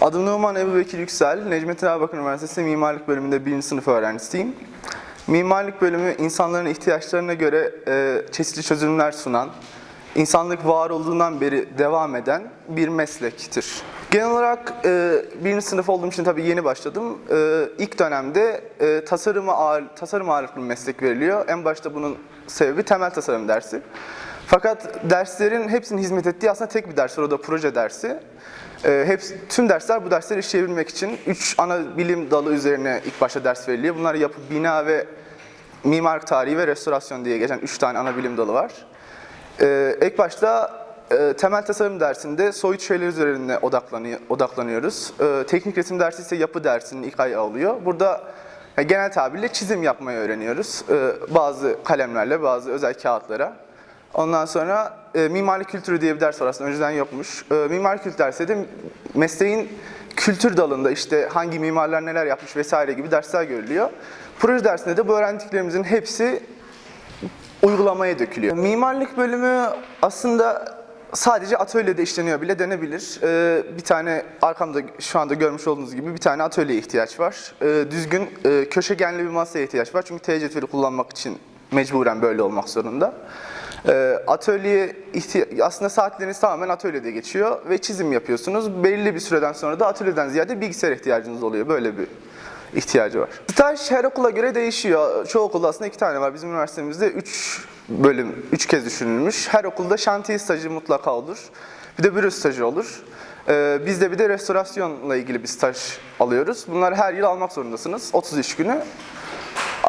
Adım Numan Ebu Bekir Yüksel. Necmettin Erbakan Üniversitesi Mimarlık Bölümünde birinci sınıf öğrencisiyim. Mimarlık bölümü insanların ihtiyaçlarına göre e, çeşitli çözümler sunan, insanlık var olduğundan beri devam eden bir meslektir. Genel olarak e, birinci sınıf olduğum için tabii yeni başladım. E, ilk dönemde e, tasarıma ağır, tasarım ağırlıklı bir meslek veriliyor. En başta bunun sebebi temel tasarım dersi. Fakat derslerin hepsinin hizmet ettiği aslında tek bir ders var, o da proje dersi. Ee, hepsi, tüm dersler bu dersleri işleyebilmek için 3 ana bilim dalı üzerine ilk başta ders veriliyor. Bunlar yapı, bina ve mimarlık tarihi ve restorasyon diye geçen 3 tane ana bilim dalı var. Ee, ilk başta e, temel tasarım dersinde soyut şeyler üzerine odaklanıyor, odaklanıyoruz. Ee, teknik resim dersi ise yapı dersinin ilk ayağı oluyor. Burada e, genel tabirle çizim yapmayı öğreniyoruz. Ee, bazı kalemlerle, bazı özel kağıtlara. Ondan sonra e, mimarlık kültürü diye bir ders var aslında önceden yokmuş. E, mimarlık kültürü dersi de mesleğin kültür dalında işte hangi mimarlar neler yapmış vesaire gibi dersler görülüyor. Proje dersinde de bu öğrendiklerimizin hepsi uygulamaya dökülüyor. Mimarlık bölümü aslında sadece atölyede işleniyor bile denebilir. Ee, bir tane arkamda şu anda görmüş olduğunuz gibi bir tane atölyeye ihtiyaç var. Ee, düzgün e, köşegenli bir masaya ihtiyaç var. Çünkü T cetveli kullanmak için mecburen böyle olmak zorunda. Ee, atölye aslında saatleriniz tamamen atölyede geçiyor ve çizim yapıyorsunuz. Belli bir süreden sonra da atölyeden ziyade bilgisayar ihtiyacınız oluyor. Böyle bir ihtiyacı var. Staj her okula göre değişiyor. Çoğu okulda aslında iki tane var. Bizim üniversitemizde üç bölüm, üç kez düşünülmüş. Her okulda şantiye stajı mutlaka olur. Bir de büro stajı olur. Ee, biz de bir de restorasyonla ilgili bir staj alıyoruz. Bunları her yıl almak zorundasınız. 30 iş günü.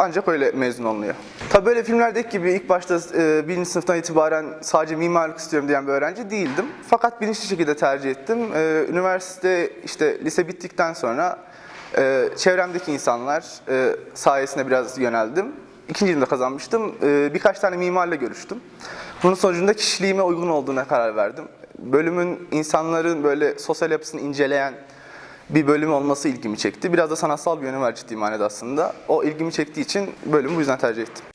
Ancak öyle mezun olunuyor. Tabii böyle filmlerdeki gibi ilk başta e, birinci sınıftan itibaren sadece mimarlık istiyorum diyen bir öğrenci değildim. Fakat bilinçli şekilde tercih ettim. E, üniversite, işte lise bittikten sonra e, çevremdeki insanlar e, sayesinde biraz yöneldim. İkinci yılda kazanmıştım. E, birkaç tane mimarla görüştüm. Bunun sonucunda kişiliğime uygun olduğuna karar verdim. Bölümün insanların böyle sosyal yapısını inceleyen bir bölüm olması ilgimi çekti. Biraz da sanatsal bir yönü var ciddi manada aslında. O ilgimi çektiği için bölümü bu yüzden tercih ettim.